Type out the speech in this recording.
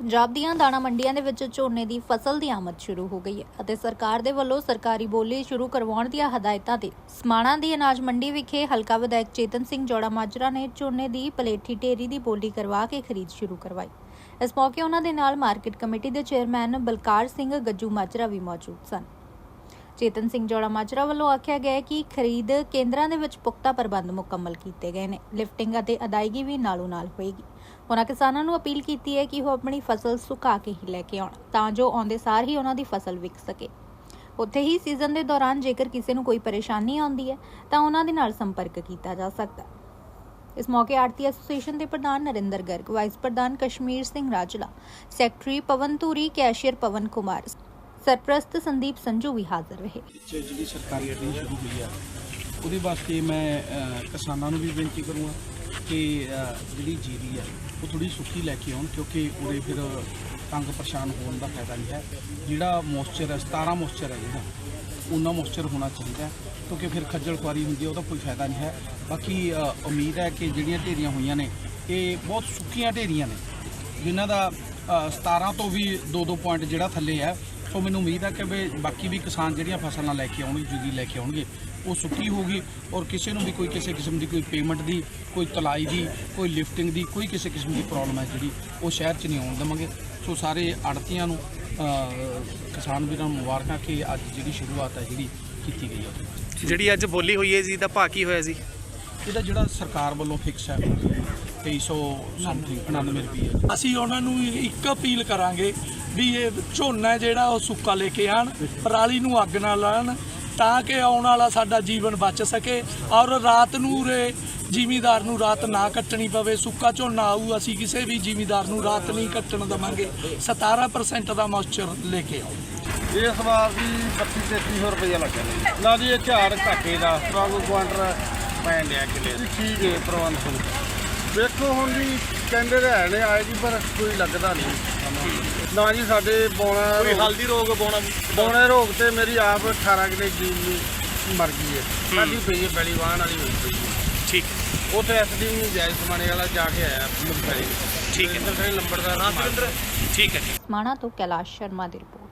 ਪੰਜਾਬ ਦੀਆਂ ਦਾਣਾ ਮੰਡੀਆਂ ਦੇ ਵਿੱਚ ਝੋਨੇ ਦੀ ਫਸਲ ਦੀ ਆਮਦ ਸ਼ੁਰੂ ਹੋ ਗਈ ਹੈ ਅਤੇ ਸਰਕਾਰ ਦੇ ਵੱਲੋਂ ਸਰਕਾਰੀ ਬੋਲੀ ਸ਼ੁਰੂ ਕਰਵਾਉਣ ਦੀਆਂ ਹਦਾਇਤਾਂ ਤੇ ਸਮਾਣਾ ਦੀ ਅਨਾਜ ਮੰਡੀ ਵਿਖੇ ਹਲਕਾ ਵਿਧਾਇਕ ਚੇਤਨ ਸਿੰਘ ਜੋੜਾ ਮਾਜਰਾ ਨੇ ਝੋਨੇ ਦੀ ਪਲੇਠੀ ਢੇਰੀ ਦੀ ਬੋਲੀ ਕਰਵਾ ਕੇ ਖਰੀਦ ਸ਼ੁਰੂ ਕਰਵਾਈ। ਇਸ ਮੌਕੇ ਉਹਨਾਂ ਦੇ ਨਾਲ ਮਾਰਕੀਟ ਕਮੇਟੀ ਦੇ ਚੇਅਰਮੈਨ ਬਲਕਾਰ ਸਿੰਘ ਗੱਜੂ ਮਾਜਰਾ ਵੀ ਮੌਜੂਦ ਸਨ। ਚੇਤਨ ਸਿੰਘ ਜੋੜਾ ਮਾਜਰਾ ਵੱਲੋਂ ਆਖਿਆ ਗਿਆ ਕਿ ਖਰੀਦ ਕੇਂਦਰਾਂ ਦੇ ਵਿੱਚ ਪੁਖਤਾ ਪ੍ਰਬੰਧ ਮੁਕੰਮਲ ਕੀਤੇ ਗਏ ਨੇ। ਲਿਫਟਿੰਗ ਅਤੇ ਅਦਾਇਗੀ ਵੀ ਨਾਲੋਂ ਨਾਲ ਹੋਏਗੀ। ਉਹਨਾਂ ਕਿਸਾਨਾਂ ਨੂੰ ਅਪੀਲ ਕੀਤੀ ਹੈ ਕਿ ਉਹ ਆਪਣੀ ਫਸਲ ਸੁਕਾ ਕੇ ਹੀ ਲੈ ਕੇ ਆਉਣ, ਤਾਂ ਜੋ ਆਉਂਦੇ ਸਾਰ ਹੀ ਉਹਨਾਂ ਦੀ ਫਸਲ ਵਿਕ ਸਕੇ। ਉੱਥੇ ਹੀ ਸੀਜ਼ਨ ਦੇ ਦੌਰਾਨ ਜੇਕਰ ਕਿਸੇ ਨੂੰ ਕੋਈ ਪਰੇਸ਼ਾਨੀ ਆਉਂਦੀ ਹੈ, ਤਾਂ ਉਹਨਾਂ ਦੇ ਨਾਲ ਸੰਪਰਕ ਕੀਤਾ ਜਾ ਸਕਦਾ ਹੈ। ਇਸ ਮੌਕੇ ਆਰਤੀ ਐਸੋਸੀਏਸ਼ਨ ਦੇ ਪ੍ਰਧਾਨ ਨਰਿੰਦਰ ਗਰਗ, ਵਾਈਸ ਪ੍ਰਧਾਨ ਕਸ਼ਮੀਰ ਸਿੰਘ ਰਾਜਲਾ, ਸੈਕਟਰੀ ਪਵਨ ਧੂਰੀ, ਕੈਸ਼ੀਅਰ ਪਵਨ ਕੁਮਾਰ ਸਰਪ੍ਰਸਤ ਸੰਦੀਪ ਸੰਜੂ ਵੀ ਹਾਜ਼ਰ ਰਹੇ। ਵਿੱਚ ਜਿਹੜੀ ਸਰਕਾਰੀ ਅਟੀਨ ਸ਼ੁਰੂ ਹੋਈ ਆ ਉਹਦੇ ਵਾਸਤੇ ਮੈਂ ਕਿਸਾਨਾਂ ਨੂੰ ਵੀ ਬੇਨਤੀ ਕਰੂੰਗਾ ਕਿ ਜਿਹੜੀ ਜੀਰੀ ਆ ਉਹ ਥੋੜੀ ਸੁੱਕੀ ਲੈ ਕੇ ਆਉਣ ਕਿਉਂਕਿ ਉਰੇ ਫਿਰ ਤੰਗ ਪਰੇਸ਼ਾਨ ਹੋਣ ਦਾ ਫਾਇਦਾ ਨਹੀਂ ਹੈ। ਜਿਹੜਾ ਮੋਇਸਚਰ ਹੈ 17 ਮੋਇਸਚਰ ਹੈ ਜਿਹੜਾ ਉਹਨਾਂ ਮੋਇਸਚਰ ਹੋਣਾ ਚਾਹੀਦਾ ਕਿਉਂਕਿ ਫਿਰ ਖੱਜਲ ਖੁਆਰੀ ਹੁੰਦੀ ਹੈ ਉਹਦਾ ਕੋਈ ਫਾਇਦਾ ਨਹੀਂ ਹੈ। ਬਾਕੀ ਉਮੀਦ ਹੈ ਕਿ ਜਿਹੜੀਆਂ ਢੇਰੀਆਂ ਹੋਈਆਂ ਨੇ ਇਹ ਬਹੁਤ ਸੁੱਕੀਆਂ ਢੇਰੀਆਂ ਨੇ ਜਿਨ੍ਹਾਂ ਦਾ ਅ, 17 ਤੋਂ ਵੀ 2-2 ਪੁਆਇੰਟ ਜਿਹੜਾ ਥੱਲੇ ਹੈ ਸੋ ਮੈਨੂੰ ਉਮੀਦ ਹੈ ਕਿ ਵੀ ਬਾਕੀ ਵੀ ਕਿਸਾਨ ਜਿਹੜੀਆਂ ਫਸਲਾਂ ਲੈ ਕੇ ਆਉਣਗੇ ਜੁਗੀ ਲੈ ਕੇ ਆਉਣਗੇ ਉਹ ਸੁੱਕੀ ਹੋਊਗੀ ਔਰ ਕਿਸੇ ਨੂੰ ਵੀ ਕੋਈ ਕਿਸੇ ਕਿਸਮ ਦੀ ਕੋਈ ਪੇਮੈਂਟ ਦੀ ਕੋਈ ਤਲਾਈ ਦੀ ਕੋਈ ਲਿਫਟਿੰਗ ਦੀ ਕੋਈ ਕਿਸੇ ਕਿਸਮ ਦੀ ਪ੍ਰੋਬਲਮ ਹੈ ਜਿਹੜੀ ਉਹ ਸ਼ਹਿਰ 'ਚ ਨਹੀਂ ਆਉਣ ਦੇਵਾਂਗੇ। ਸੋ ਸਾਰੇ ਆੜਤੀਆਂ ਨੂੰ ਕਿਸਾਨ ਵੀਰਾਂ ਨੂੰ ਮੁਬਾਰਕਾਂ ਕਿ ਅੱਜ ਜਿਹੜੀ ਸ਼ੁਰੂਆਤ ਹੈ ਜਿਹੜੀ ਕੀਤੀ ਗਈ ਹੈ। ਜਿਹੜੀ ਅੱਜ ਬੋਲੀ ਹੋਈ ਹੈ ਜੀ ਦਾ ਭਾਅ ਕੀ ਹੋਇਆ ਜੀ? ਇਹਦਾ ਜਿਹੜਾ ਸਰਕਾਰ ਵੱਲੋਂ ਫਿਕਸ ਹੈ 2300 ਸਮਥਿੰਗ 99 ਰੁਪਏ। ਅਸੀਂ ਉਹਨਾਂ ਨੂੰ ਇੱਕ ਅਪੀਲ ਕਰਾਂਗੇ ਵੀ ਇਹ ਝੋਨਾ ਜਿਹੜਾ ਉਹ ਸੁੱਕਾ ਲੈ ਕੇ ਆਣ ਪਰਾਲੀ ਨੂੰ ਅੱਗ ਨਾ ਲਾਣ ਤਾਂ ਕਿ ਆਉਣ ਵਾਲਾ ਸਾਡਾ ਜੀਵਨ ਬਚ ਸਕੇ ਔਰ ਰਾਤ ਨੂੰ ਰੇ ਜ਼ਿਮੀਦਾਰ ਨੂੰ ਰਾਤ ਨਾ ਕੱਟਣੀ ਪਵੇ। ਸੁੱਕਾ ਝੋਨਾ ਆਊ ਅਸੀਂ ਕਿਸੇ ਵੀ ਜ਼ਿਮੀਦਾਰ ਨੂੰ ਰਾਤ ਨਹੀਂ ਕੱਟਣ ਦਵਾਂਗੇ। 17% ਦਾ ਮੌਇਸਚਰ ਲੈ ਕੇ ਆਓ। ਇਸ ਵਾਰ ਵੀ 32 3300 ਰੁਪਏ ਲੱਗਿਆ। ਨਾ ਜੀ ਇਹ ਝਾੜ ਘਾਟੇ ਦਾ ਰੰਗ ਕੁਆਂਟਰ ਪੈਣ ਲਿਆ ਕਿਲੇ ਦੀ। ਠੀਕ ਹੈ ਪ੍ਰਬੰਧ ਵੇਖੋ ਹੁਣ ਜੀ ਕਹਿੰਦੇ ਤਾਂ ਹੈ ਨੇ ਆਏ ਜੀ ਪਰ ਕੋਈ ਲੱਗਦਾ ਨਹੀਂ। ਨਾ ਜੀ ਸਾਡੇ ਬੌਣਾ ਕੋਈ ਹਲਦੀ ਰੋਗ ਪਾਉਣਾ ਬੌਣੇ ਰੋਗ ਤੇ ਮੇਰੀ ਆਪ 18 ਕਿਲੇ ਜੀਵ ਮਰ ਗਈ ਹੈ। ਸਾਡੀ ਪਈ ਹੈ ਬੜੀ ਵਾਹਨ ਵਾਲੀ ਹੋਈ ਪਈ ਹੈ। ਠੀਕ। ਉੱਥੇ ਐਸਡੀ ਨੂੰ ਜਾਇਜ਼ ਸਮਾਣੇ ਵਾਲਾ ਜਾ ਕੇ ਆਇਆ ਮੁਖਤਰੀ ਠੀਕ ਹੈ। ਨੰਬਰਦਾਰ ਰਾਜਵਿੰਦਰ ਠੀਕ ਹੈ ਜੀ ਸਮਾਣਾ ਤੋਂ ਕੈਲਾਸ਼ ਸ਼ਰਮਾ ਦੀ ਰਿਪੋਰਟ।